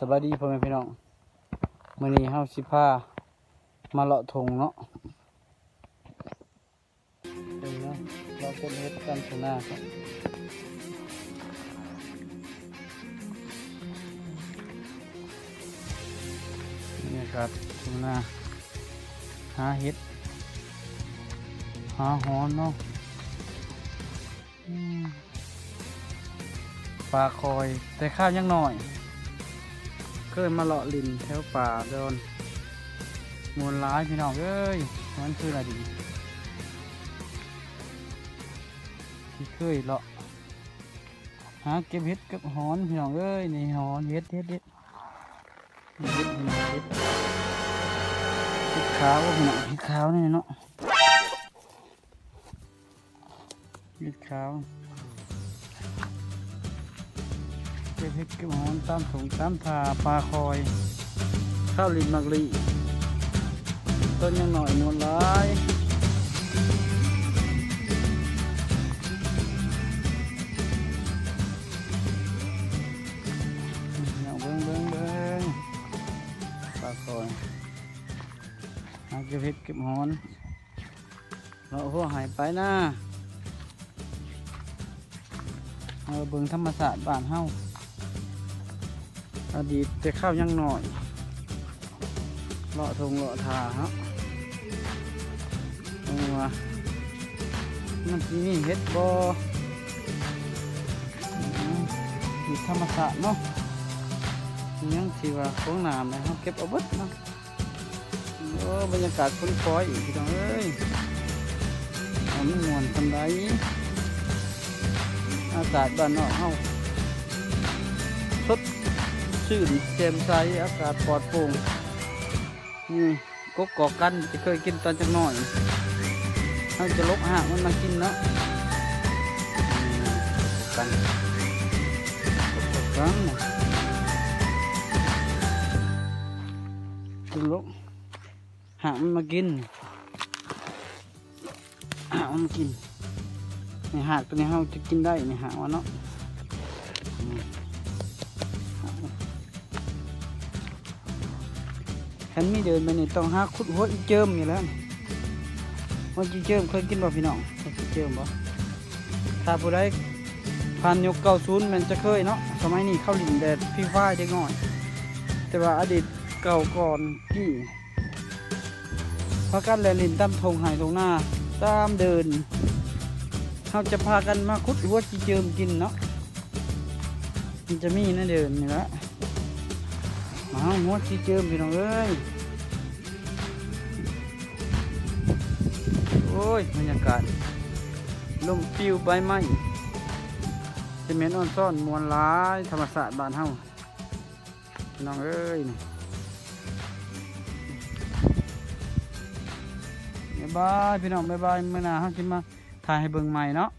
สวัสดีพ่อแม่พี่น้องมื้อนี้เฮาสิพามาเลาะทงเนาะเห็นเนาะเราเป็นเฮ็ดกันชนะครับนี่ครับชนาหาเฮ็ดหาหอนเนาะปลาคอยแต่ข้าวยังหน่อย เคยมาเลาะลินแถวป่าโดนมวลร้ายพี่น้องเอ้ยมันคืออะไรดีที่เคยเลาะหาเก็บเห็ดก็บหอนพี่น้องเอ้ยนี่หอนเห็ดเห็ดเห็ดเห็ดเห็ดเห็ดเห็ดขาวพี่น้องเห็ดขาวนี่เนาะเห็ดขาว ก็บเห็ดเก็บหอนตามถุงตามผาปลาคอย ข้าวลินมักลีต้นยังหน่อยมวลร้ายเบิ้งเบิ้งเบิ้งปลาคอยหาเก็บเห็ดเก็บหอนเราหัวหายไปนะเอาเบิ้งธรรมศาสตร์บ้านเฮา อดีตแต่ข้าวยังหน่อยเลาะทงเลาะทาฮะเอามามันที่นี่เฮ็ดบอมอยู่ธรรมศาสตร์เนาะยังที่ว่าของน้ำนะครับเก็บเอาบดเนาะโอ้บรรยากาศคุ้นคอยอีกพี่น้องเอ้ยเอามันมวนทันใดอากาศบ้านนอกเฮาสด ชื่นแจ่มใสอากาศปลอดโปร่งนี่กบกอกกันจะเคยกินตอนจังหน่อยเราจะลกหางมันมากินเนาะกันกันจะลกหางมันมากินหามันมากินในหากตัวนี้เราจะกินได้ในหางมันเนาะ ฉันไม่เดินไปนี่ต้องหาขุดหัวอีเจิมอยู่แล้วหัวอีเจิมเคยกินบ่พี่น้องหัวอีเจิมบ่ถ้าผู้ใดผ่านยุคเก่าศูนย์มันจะเคยเนาะสมัยนี้เข้าหลินแดดพี่ฟ้ายเด็กน้อย แต่ว่าอดีตเก่าก่อนกี่พากันแลลินตามทงหายทงหน้าตามเดินเขาจะพากันมาขุดหัวจีเจิมกินเนาะมันจะมีนะเดินนี่ละ อ้าวหัวชีเจิมพี่น้องเอ้ย โอ้ยบรรยากาศลมปิวใบไม้จะเหม็นอ่อนซ่อนมวลร้ายธรรมศาสตร์บ้านเฮาพี่น้องเอ้ยบ๊ายบายพี่น้องบ๊ายบายเมื่อหนาเฮาสิมาถ่ายให้เบิ่งใหม่เนาะ